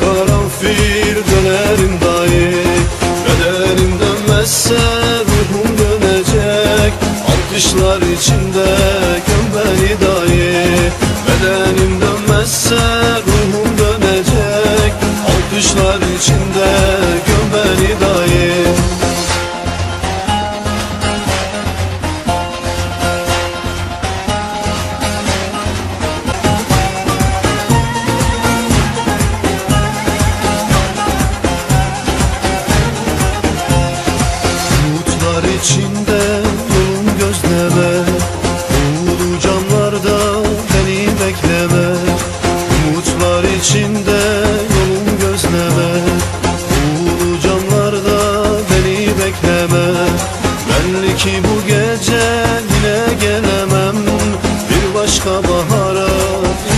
karanfil dönerim dahi Bedenim dönmezse ruhum dönecek. Alkışlar içinde göm beni dahi Bedenim dönmezse ruhum dönecek. Alkışlar içinde göm beni dahi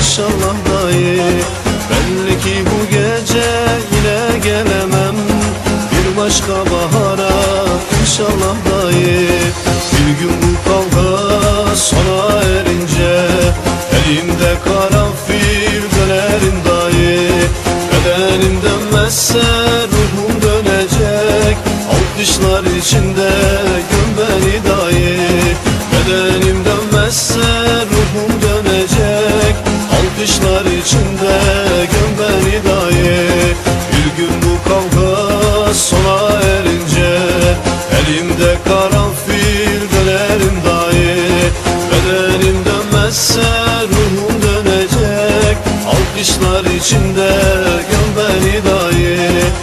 inşallah dahi Belli ki bu gece yine gelemem. Bir başka bahara inşallah dahi Bir gün bu kavga sona erince Elimde karanfil dönerim dahi Bedenim dönmezse ruhum dönecek Alkışlar içinde içinde göm beni dahi. Bir gün bu kavga sona erince Elimde karanfil dönerim dahi. Bedenim dönmezse ruhum dönecek. Alkışlar içinde göm beni dönmezse